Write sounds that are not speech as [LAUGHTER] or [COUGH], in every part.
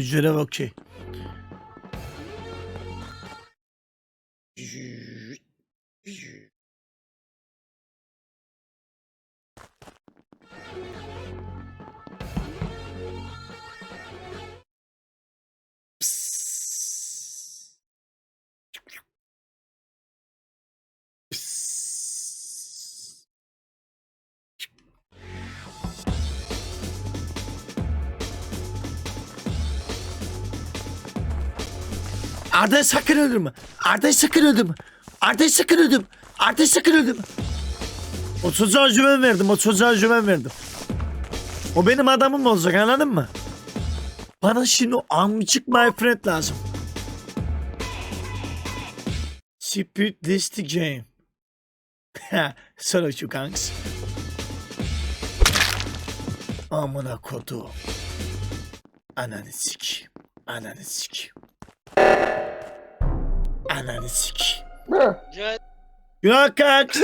Görev okey. Arda'yı sakın öldürme. Arda'yı sakın öldürme. Arda'yı sakın öldürme. Arda'yı sakın öldürme. O çocuğa güven verdim. O çocuğa güven verdim. O benim adamım olacak anladın mı? Bana şimdi o amcık my friend lazım. Spirit this the game. Sonra şu kanks. Amına kodu. Ananı sikeyim. Ananı sikeyim. Ananı sikeyim. Günah kanks.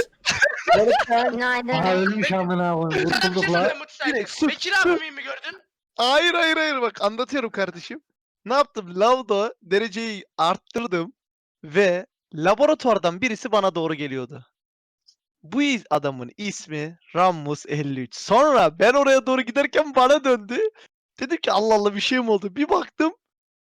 Günaydın. Ölmüş amına koyayım. Kurtulduk la. Direkt sırf- Bekir abi mi gördün? Hayır hayır hayır bak anlatıyorum kardeşim. Ne yaptım? Lavda dereceyi arttırdım ve laboratuvardan birisi bana doğru geliyordu. Bu iz- adamın ismi Rammus 53. Sonra ben oraya doğru giderken bana döndü. Dedim ki Allah Allah bir şey mi oldu? Bir baktım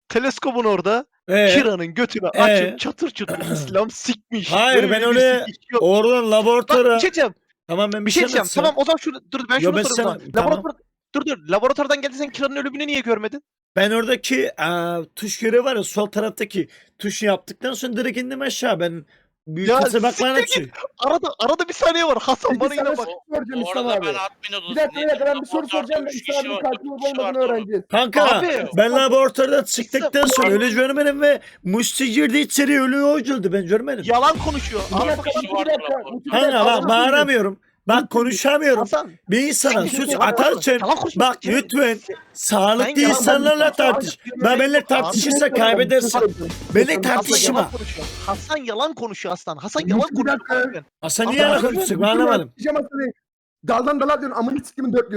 teleskopun orada Ee, Kira'nın götünü Ee? açıp çatır çatır [CLEARS THROAT] İslam sikmiş. Hayır, ben bir yok. oradan Bak laboratuvara. bir şey diyeceğim. Tamam ben Bir şey diyeceğim. anlatacağım. Tamam o zaman şunu dur ben Yo, şunu ben sorayım. sana- tamam. Laboratuvar dur dur laboratuvardan geldiysen Kira'nın ölümünü niye görmedin? Ben oradaki aa, tuş görevi var ya sol taraftaki tuşu yaptıktan sonra direkt indim aşağı. Ben büyük Ya kısa bakmana siktir açıyor. Arada arada bir saniye var. Hasan bana yine bak. soru soracağım İslam abi. ben admin odasındaydım. Bir dakika bir dakika ben bir soru Laboratuvarda soracağım da İslam vardı, katil olup olmadığını öğreneceğiz. Kanka Abi. ben laboratuvardan çıktıktan sonra Abi. öyle görmedim ve Musti girdi içeri ölüyor öldürdü ben görmedim. Yalan konuşuyor. Bir Abi, dakika bir dakika. laboratuvarda. Kanka bak bağıramıyorum. Bak konuşamıyorum. Hasan. Bir insana git, atarken bak lütfen sağlıklı yalan insanlarla konuşma. tartış. Ben benimle tartışırsa kaybedersin. Benimle Hasan tartışma. yalan konuşuyor. Hasan yalan konuşuyor Aslan. Hasan Bir yalan dakika. konuşuyor. Hasan niye yalan konuşuyorsun ben anlamadım. Pijamasını daldan dala diyorsun amını sikimin dört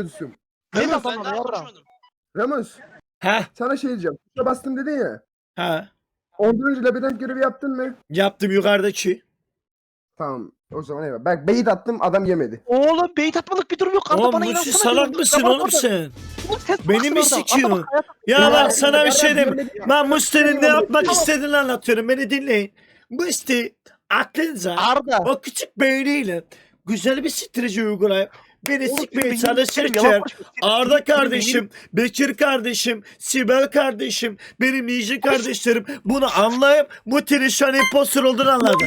Ben ama daha yarra? konuşmadım. Ramos Ha sana şey diyeceğim. Tuşa bastım dedin ya. ha Ondan önce labirent görevi yaptın mı? yaptım yukarıdaki. Tamam. O zaman eyvallah. Bak beyit attım adam yemedi. Oğlum beyit atmalık bir durum yok. Arda Oğlum bana Musti inansana. salak diyorum. mısın oğlum sen? Oğlum ses Beni mi sikiyorsun? Arda bak, hayatım- Ya Ya, bak sana bir ya, şey diyeyim. görmedim. Ben Musti'nin ne yapmak istediğini anlatıyorum. Beni dinleyin. Musti aklınca Arda. o küçük beyniyle güzel bir strateji uygulayıp beni Oğlum, sikmeye senin beynin- senin yalan çalışırken. Arda kardeşim, Bekir kardeşim, Sibel kardeşim, benim Nice kardeşlerim bunu anlayıp bu Trişan imposter olduğunu anladı.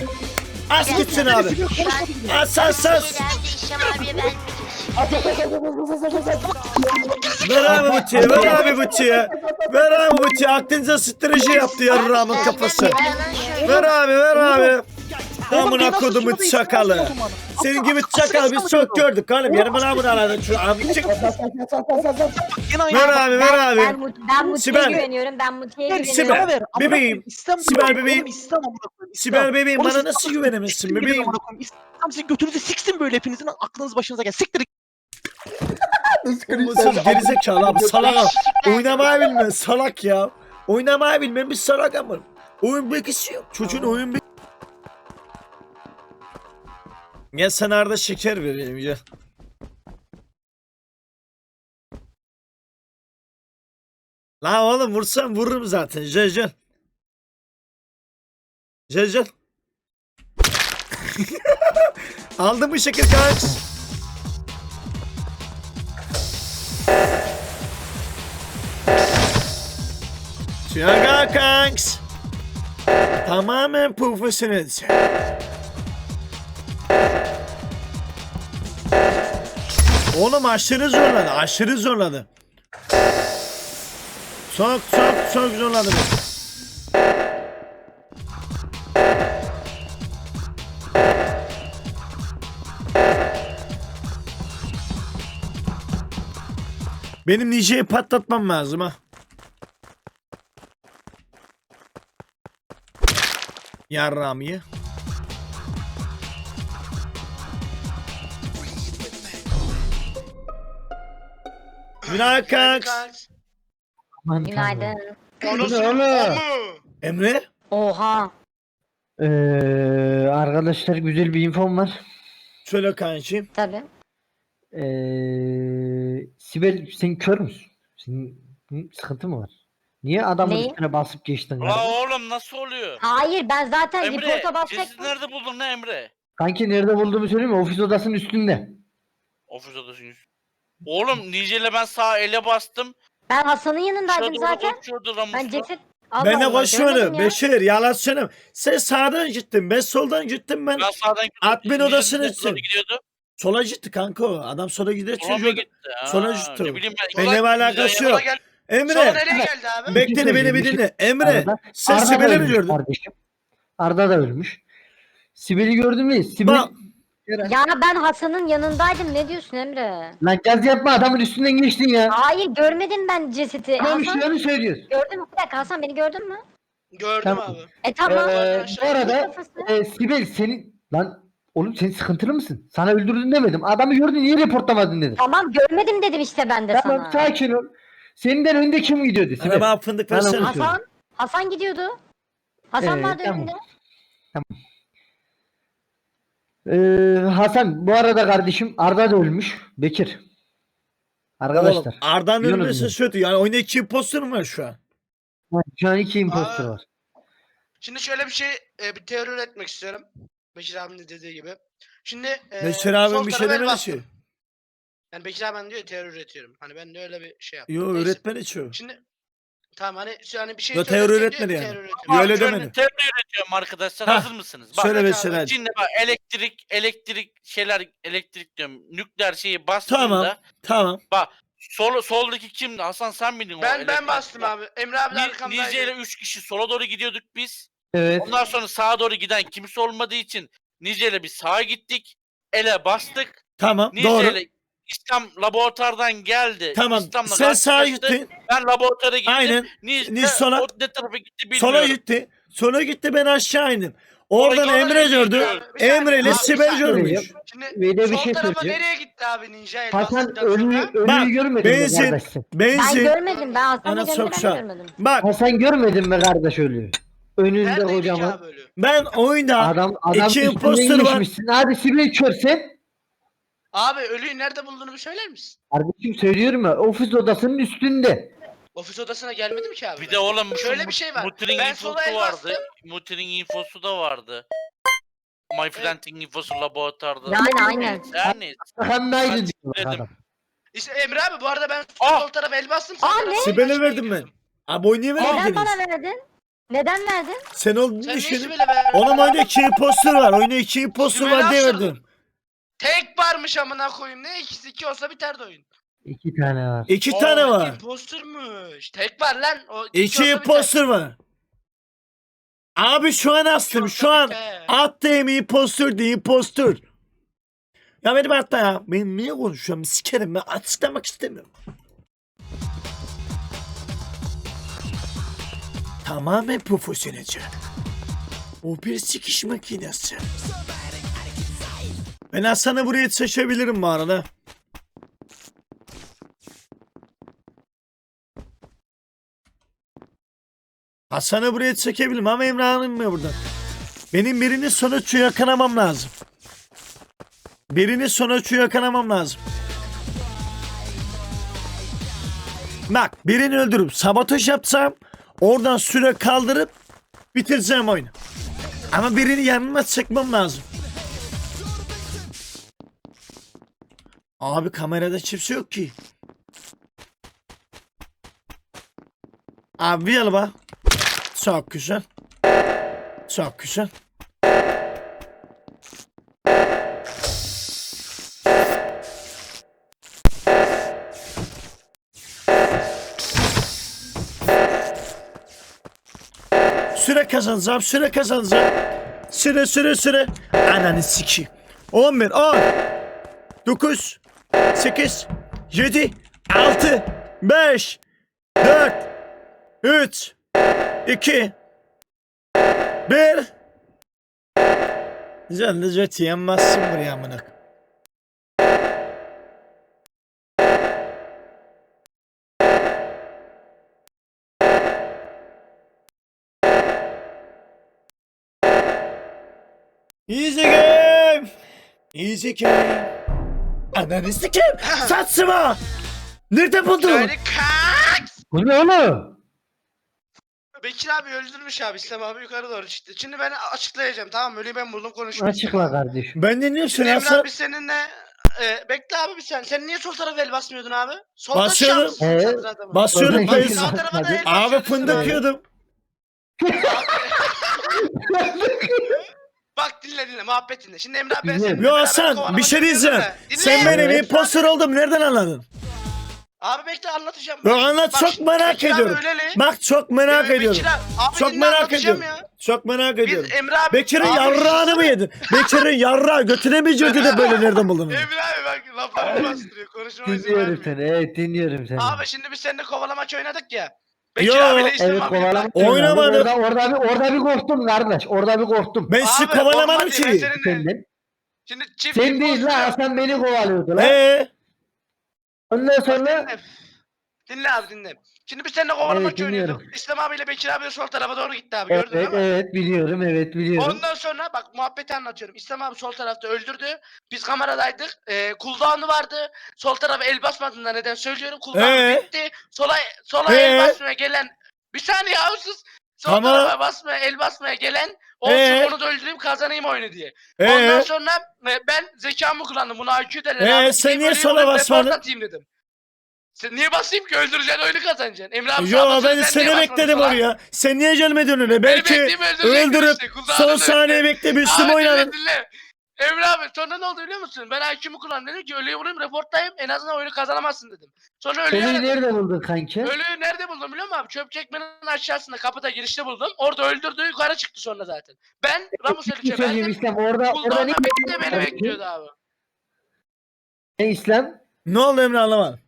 As gitsin abi. As as as. Ver abi bıçağı, ver abi bıçağı. Ver abi bıçağı. Aklınca strateji yaptı yarrağımın kafası. Ver abi, ver abi. Amına kodumun çakalı. Senin gibi çakal biz çok gördük oğlum. Yarım amına aradın şu amcık. Ver abi, ver Ben, abi. Ben Muti'ye Sibel. güveniyorum. Ben Muti'ye Sibel. güveniyorum. Amına bebeğim. Sibel bebeğim. Sibel bebeğim bana nasıl güvenemezsin bebeğim? İslam sizin götünüzü siksin böyle hepinizin aklınız başınıza gel. Siktir [LAUGHS] Olmasız gerizekalı abi salak abi. Oynamayı bilmez salak ya. Oynamayı bilmem bir salak ama. Oyun bilgisi yok. Çocuğun oyun bilgisi. Gel sana Arda şeker vereyim gel. La oğlum vursam vururum zaten. Gel gel. Gel gel. [LAUGHS] Aldın mı şeker kanks? Şaka kanks. Tamamen profesyonel. Oğlum aşırı zorladı, aşırı zorladı. Çok çok çok zorladı. beni. Benim Nice'yi patlatmam lazım ha. Yarram Günah kanks. Aman Günaydın. tanrım. Emre? Oha. Ee, arkadaşlar güzel bir infom var. Söyle kancım. Tabii. Ee, Sibel sen kör müsün? Senin hı, sıkıntı mı var? Niye adamın Neyi? üstüne basıp geçtin? La kardeşim? oğlum nasıl oluyor? Hayır ben zaten Emre, reporta cesedi basacaktım. nerede buldun ne Emre? Kanki nerede bulduğumu söyleyeyim mi? Ofis odasının üstünde. Ofis odasının üstü. Oğlum Nice'yle ben sağ ele bastım. Ben Hasan'ın yanındaydım Şurada zaten. uçuyordu Ben ceset... Allah Ben de Allah, koşuyorum. görmedim ya. Beşir yalan söyleme. Sen sağdan gittin. Ben soldan gittim ben. Ben sağdan gittim. Admin odasına nereye gitsin. gidiyordu. Sola gitti kanka o. Adam sola gidiyor. Sola mı gitti? Ha, Sola gitti. Ne bileyim ben. Benimle bir alakası yok. Emre. nereye geldi abi? Bekle de beni bir Bir şey- dinle. Emre. Arada- Sen Arda da Sibel'i mi ölmüş gördün? Kardeşim. Arda da ölmüş. Sibel'i gördün mü? Sibel... Bak. Ya ben Hasan'ın yanındaydım. Ne diyorsun Emre? Lan gaz yapma adamın üstünden geçtin ya. Hayır görmedim ben cesedi. Tamam Hasan işte onu söylüyorsun. gördün mü? Bir dakika Hasan beni gördün mü? Gördüm Tamam. abi. E tamam. Ee, bu arada Kafası. e, Sibel senin... Lan oğlum sen sıkıntılı mısın? Sana öldürdün demedim. Adamı gördün niye reportlamadın dedim. Tamam görmedim dedim işte ben de Tamam sana. sakin ol. Senden önde kim gidiyordu Sibel? Araba fındık. Hasan. Hasan gidiyordu. Hasan Ee, vardı tamam. önünde. Ee, Hasan bu arada kardeşim Arda da ölmüş. Bekir. Arkadaşlar. Oğlum, Arda'nın Biliyorum ölmesi ben. kötü. Yani oyunda iki imposter mu var şu an? Şu an iki imposter Aa. var. Şimdi şöyle bir şey, e, bir teori üretmek istiyorum. Bekir abinin de dediği gibi. Şimdi e, Beşir abim sol bir şey tarafa el demedi bastım. ki. Yani Bekir abim diyor ya, teori üretiyorum. Hani ben de öyle bir şey yaptım. Yo Neyse. öğretmen içiyor. Şimdi tamam hani şu hani bir şey Yo, teori söylerken üretmedi yani. teori üretiyorum. Yo, öyle Bak, demedi. Teori üretiyorum arkadaşlar. Hah, Hazır mısınız? Bak. Söyle bak hadi. Şimdi bak elektrik elektrik şeyler elektrik diyorum nükleer şeyi bastığında Tamam. Tamam. sol soldaki kimdi? Hasan sen miydin o Ben elektrik? ben bastım abi. Emre abi de arkamdaydı. Nice ile 3 kişi sola doğru gidiyorduk biz. Evet. Ondan sonra sağa doğru giden kimse olmadığı için Nice ile bir sağa gittik. Ele bastık. Tamam. Nice Doğru. ile İslam laboratuvardan geldi. Tamam. İslam'la Sen sağa karşılaştı. gittin. Ben laboratuvara gittim. Aynen. Nice, sola- ne tarafa gitti bilmiyorum. Sola gitti. Sola gitti ben aşağı indim. Oradan Sonra Emre gördü. Emre ile Sibel görmüş. Şimdi bir sol şey tarafa söyleyeceğim. nereye gitti abi Ninja el Hasan sonra? ölüyü Bak, görmedin mi benzin- kardeşim? Ben Benzin. görmedim. Ben Hasan'ın Ana çok ben sağ- görmedim. Bak Hasan görmedin mi kardeş ölüyü? Önünde kocaman. abi ölü? ben oyunda Adam adam İki üstünden imposter var. Hadi Sibel kör sen. Abi ölüyü nerede bulduğunu bir söyler misin? Kardeşim söylüyorum ya ofis odasının üstünde. Ofis odasına gelmedim ki abi. Bir de oğlum şu Şöyle bir şey var. Mutter'in Ben infosu sola el vardı. Mutter'in infosu da vardı. My Friend'in infosu laboratuvarda. Yani aynen. Yani Ben diyor dedim. adam. İşte Emre abi bu arada ben Ah! sol tarafa el bastım. sağ Aa, tarafa ne? el Sibel'e basmaya verdim ben. Abi oyunu Neden bana verdin? Neden verdin? Sen oldun Sen ne düşünün. Sibel'e verdin? Oğlum oyunda iki imposter var. Oyunda iki imposter Sibel'e var diye astırdım. verdim. Tek varmış amına koyayım. Ne ikisi iki olsa biterdi oyun. İki tane var. İki Oo, tane var. Imposter'mış. Tek var lan. O İki olsa imposter var. Abi şu an astım. İki Şu olsa an biter. attığım imposter değil imposter. Ya benim hatta ya. Ben niye konuşuyorum? Sikerim ben açıklamak istemiyorum. Tamamen profesyonelce. O bir sikiş makinesi. Ben Hasan'ı buraya taşıyabilirim bu arada. Hasan'ı buraya çekebilirim ama Emrah'ın mı burada? Benim birini sonuççu yakalamam lazım. Birini sonuççu yakalamam lazım. Bak birini öldürüp sabotaj yapsam oradan süre kaldırıp bitireceğim oyunu. Ama birini yanıma çekmem lazım. Abi kamerada kimse yok ki. Abi yalba. Çok güzel. Çok güzel. Süre kazanacağım, süre kazanacağım. Süre, süre, süre. Ananı sikeyim. 11, 10, 9, 8, 7, 6, 5, 4, 3, 2 1 Sen de jet yenmezsin buraya amınak. Easy game! Easy game! Ananı sikeyim! Satsıma! Nerede buldun? Söyle! Bu ne oğlum? Bekir abi öldürmüş abi İslam abi yukarı doğru çıktı. Şimdi ben açıklayacağım tamam mı? Ölüyü ben buldum konuşmak Açıkla kardeşim. Ben dinliyorum seni Emre Hasan. abi seninle e, bekle abi bir sen. Sen niye sol tarafa el basmıyordun abi? Solda Basıyorum. şamsın Ee, sen zaten. Basıyorum Oradan geçin. Sağ tarafa da el Abi basıyordun fındık sen. yiyordum. [LAUGHS] Bak dinle dinle muhabbet dinle. Şimdi Emre abi ben Dinliyorum. seninle Yo beraber Hasan kovalamaca bir şey diyeceğim. da. Dinle. Sen benim imposter oldum nereden anladın? Abi bekle anlatacağım. Yo anlat Bak çok merak Bekir abi ediyorum. öleli. Bak çok merak Bekir ediyorum. abi- Abi Çok dinle, merak anlatacağım ediyorum. ya. Çok merak ediyorum. Biz Emre abi. Bekir'in Abi, yarrağını mı yedin? [LAUGHS] Bekir'in yarrağı götüne mi girdi de böyle nereden buldun? Emre abi bak laflarımı [LAUGHS] bastırıyor. Konuşmama izin Dinliyorum vermiyor. seni. Evet dinliyorum seni. Abi şimdi biz seninle kovalamaç oynadık ya. Bekir Yo, abiyle İslam Evet abi. kovalama. Oynamadım. Orada, orada, bir, orada bir korktum kardeş. Orada bir korktum. Ben sizi Abi, kovalamadım ya, ben ki. seninle- Senden. Şimdi çift Sen değil lan Hasan beni kovalıyordu lan. Ee, Ondan sonra Dinle. Dinle abi dinle. Şimdi biz seninle kovalamaç Evet, dinliyorum. oynuyorduk. İslam abiyle Bekir abi de sol tarafa doğru gitti abi gördün evet değil mi? evet biliyorum evet biliyorum. Ondan sonra bak muhabbeti anlatıyorum. İslam abi sol tarafta öldürdü. Biz kameradaydık. Ee, cooldown'u vardı. Sol tarafa el basmadığında neden söylüyorum. Cooldown'u Ee? bitti. Sola, sola Ee? el basmaya gelen... Bir saniye avsız. Sol Tamam. tarafa basmaya, el basmaya gelen olsun Ee? onu da öldüreyim kazanayım oyunu diye. Ondan ee, sonra e, ben zekamı kullandım. Bunu IQ derler. Ee, abi. sen Gideyim niye öleyim, sola onu report basmadın? atayım dedim. Sen niye basayım ki öldüreceksin oyunu kazanacaksın. Emre abi sağa yo ben seni bekledim oraya. Sen niye gelmedin öyle? Belki öldürüp son saniye öldür. bekle bir üstüme Abi oynadın. Dinle. Emre abi sonra ne oldu biliyor musun? Ben IQ'mu kullandım dedim ki ölüyü vurayım reporttayım en azından oyunu kazanamazsın dedim. Sonra ölüyü Seni aradım. nerede buldun kanki? Ölüyü nerede buldum biliyor musun abi? Çöp çekmenin aşağısında kapıda girişte buldum. Orada öldürdü yukarı çıktı sonra zaten. Ben Ramus Bir Ölüç'e şey söyleyeyim verdim. İslam orada orada ne bekle beni bekliyordu abi. Ne İslam? Ne oldu Emre anlamadım.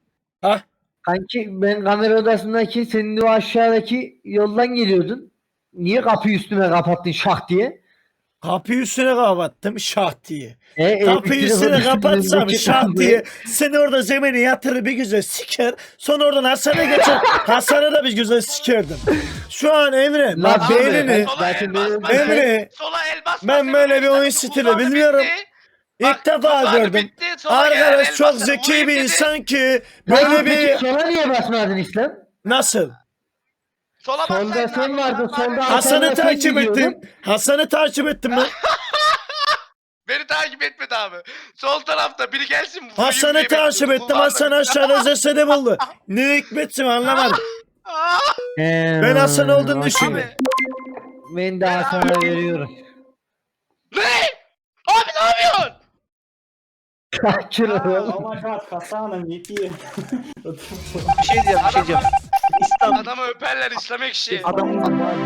Ha? Kanki ben kamera odasındaki senin o aşağıdaki yoldan geliyordun. Niye kapıyı üstüme kapattın şah diye? Kapıyı üstüne kapattım şah diye. E, e, Kapıyı üstüne kapatsam şah diye. Seni orada zemine yatırır bir güzel siker. Sonra oradan Hasan'a geçer. [LAUGHS] Hasan'a da bir güzel sikerdim. Şu an Emre Lan bak abi, beynini Sola Zaten el benim- basma. Emre Sola el basma. Ben böyle bir oyun stili bilmiyorum. ilk defa gördüm. Arkadaş çok zeki bir insan ki Böyle bir sola niye basmadın İslam? nasıl? Sola Solda bassaydın sen vardın, solda- Hasan'ı takip ettim. Hasan'ı takip ettim ben. Beni takip etmedi abi. Sol tarafta biri gelsin. vurayım Hasan'ı diye takip ettim. Hasan aşağıda [LAUGHS] cesedi buldu. Ne hikmetsin anlamadım. Aa, Ben Hasan olduğunu. Abi. Ben de Hasan'a veriyorum. Ne? Abi ne yapıyorsun? Ol. Oh my god, Hasan, Mickey. Bir şey diyeceğim, bir şey diyeceğim. İslam, Adamı öperler İslam ekşi. adamın,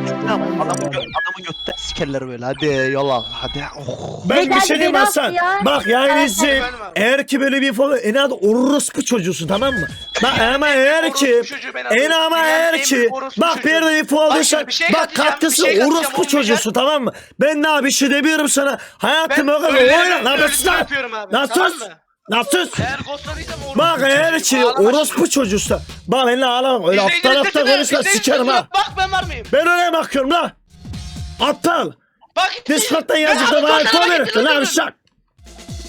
İslam, adamın, gö adamın götten sikerler böyle. Hadi yola, hadi. Oh. Ben bir şey diyeyim beni Hasan. ya? Bak yani Efendim abi. Eğer ki böyle bir falan en az orospu çocuğusun tamam mı? Bak ama eğer ki Orospu çocuğu ben en ama Dünyanın eğer ki büyük orospu bak bir yerde info Bak aldıysan şimdi bir şey bak katacağım, katkısı bir şey katacağım, orospu olmayacak. çocuğusun tamam mı? Ben daha bir şey demiyorum sana. Hayatım o kadar ölüleri oyna. Lan ölüleri sus lan. öpüyorum abi, Lan tamam sus. mı? Eğer ghostladıysam orospu Bak ki ağlama orospu çocuğusa. Bak benimle ağlama. Öyle İzleyicinin aptal aptal konuşma sikerim ha. Bak ben var mıyım? Ben oraya bakıyorum lan. Aptal. Bak gitti. Discord'dan abi bana info verirsin gitti, uşak.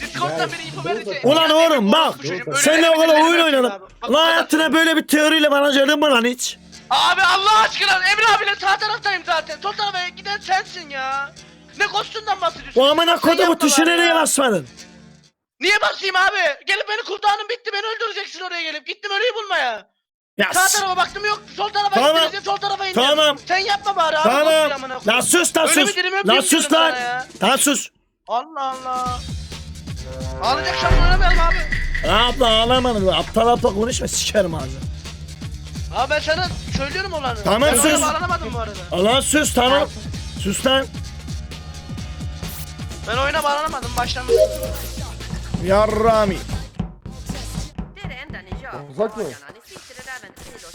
Discord'dan biri info verirse. Ulan oğlum bak. Seninle o kadar ölüleri oyun oynadım. kadar. hayatına böyle bir teoriyle bana geldin mi lan hiç? Abi Allah aşkına Emre abiyle sağ taraftayım zaten. Sol tarafa giden sensin ya. Ne kostundan bahsediyorsun? O amına kodumu tuşu nereye basmadın? Niye basayım abi? Gelip beni kurtarın bitti beni öldüreceksin oraya gelip. Gittim ölüyü bulmaya. Ya Sağ s- tarafa baktım yok. Sol tarafa Tamam. gittim sol tarafa indim. Tamam. Sen yapma bari abi. Tamam. amına Lan koyayım. sus lan Öyle sus. bir Lan sus diyorum lan. sana ya. Lan sus. Allah Allah. Ağlayacak şans oynamayalım abi. Abla ağlamadım. Aptal aptal konuşma sikerim ağzını. Abi ben sana söylüyorum olanı. Tamam, ben sus. oyuna bağlanamadım bu arada. Allah sus tamam. Sus lan. Ben oyuna bağlanamadım baştan. Yarrami. Uzak mı?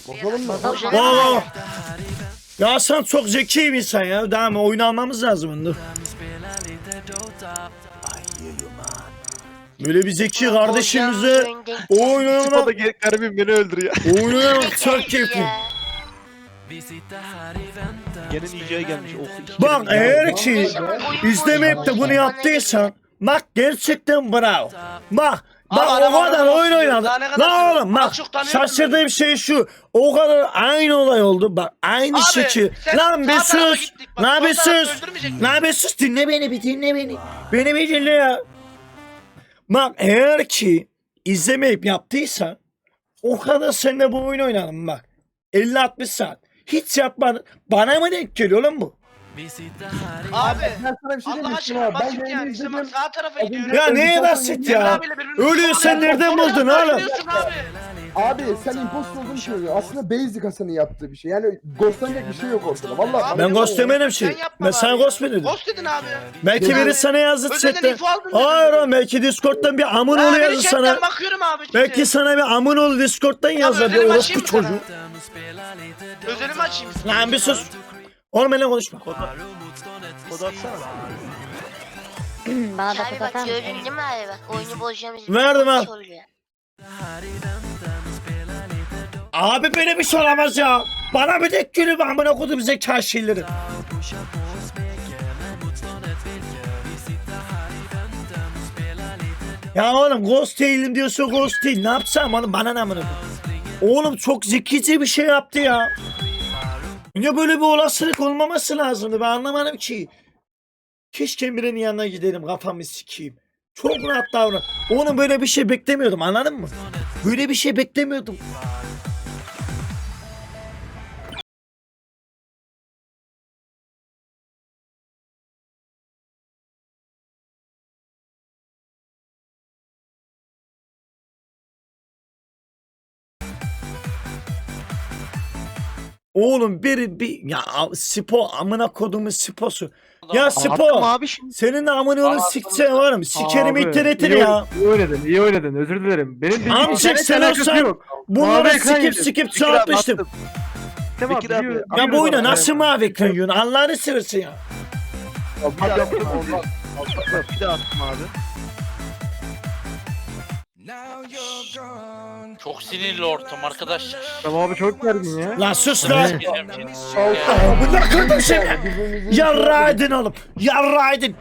Bozalım mı? Vaa. Ya sen çok zeki bir insan ya. Daha mı oyun almamız lazım. Dur. Böyle bir zeki kardeşimize oynamak, Sıfada gel garibim beni öldür [LAUGHS] ya. oyun oynamak çok keyifli. Gene Nice'ye gelmiş. Oh, Bak eğer ki izlemeyip de bunu yaptıysan bak gerçekten bravo. Bak bak o kadar oyun Lan sürüyor? oğlum bak şaşırdığım şey şu. O kadar aynı olay oldu. Bak aynı Abi, şekil. Lan bir sus. Lan bir sus. Lan bir sus dinle beni bir dinle beni. Beni bir dinle ya. Bak eğer ki izlemeyip yaptıysan o kadar seninle bu oyunu oynadım bak. 50-60 saat. Hiç yapmadın. Bana mı denk geliyor lan bu? Abi Ben sana bir şey diyeyim Allah mi aşkına abi? Ben basit yayını yani. İstem izledim. abi sağ tarafa Az gidiyor. önce- Ya neye basit Emre ya? abiyle birbirimizi Ölüyorsan kovalıyoruz. nereden buldun oğlum? abi. Abi sen imposter olduğunu söylüyor. Aslında basic Hasan'ın yaptığı bir şey. Yani ghostlanacak bir şey yok ortada. Vallahi. Ben ghost demedim Sen şey. yapma Ben sana bari. ghost mu dedim? Ghost dedin abi. Belki biri sana yazdı Özelden chatten. info aldın dedin. Hayır oğlum belki Discord'dan bir amın oğlu yazdı chatten sana. bakıyorum abi. şimdi. Belki sana bir amın oğlu Discord'dan yazdı bir özelimi orospu açayım mı sana? çocuğu. Özelimi açayım. Lan bir sus. Oğlum benimle konuşma. Kod atsana. Bana da Abi kod bak atar mısın? gördün değil mi abi bak oyunu bozacağımız Verdim ha. oluyor. Abi böyle bir şey olamaz ya. Bana bir tek gülüm amına kodum zeka şeyleri. Ya oğlum ghost değilim diyorsa ghost değil. Ne yapsam oğlum bana ne amına koyayım? Oğlum çok zekice bir şey yaptı ya. Niye böyle bir olasılık olmaması lazımdı ben anlamadım ki. Keşke birinin yanına gidelim kafamı sikeyim. Çok rahat davran. Oğlum böyle bir şey beklemiyordum anladın mı? Böyle bir şey beklemiyordum. Oğlum bir bir ya Spo amına kodumun Sposu. Ya Attım Spo abi şimdi. senin de amına onu sikse varım. Sikerim Abi, internetin iyi ya. İyi oynadın, iyi oynadın. Özür dilerim. Benim bir Amcık internetle sen alakası olsan yok. bunları Mavi ekran sikip yedim. sikip Bekir abi çoğaltmıştım. attım. Tamam, Bekir abi, biliyorum, Ya biliyorum bu oyuna abi. nasıl mavi ekran yiyorsun? Allah'ını seversen ya. Bir daha attım abi. Bir daha attım abi. Çok sinirli ortam arkadaşlar. Tamam abi çok gergin ya. Lan sus lan. Ne kadar şey. birbirimizi- Yarra edin oğlum. Yarra edin.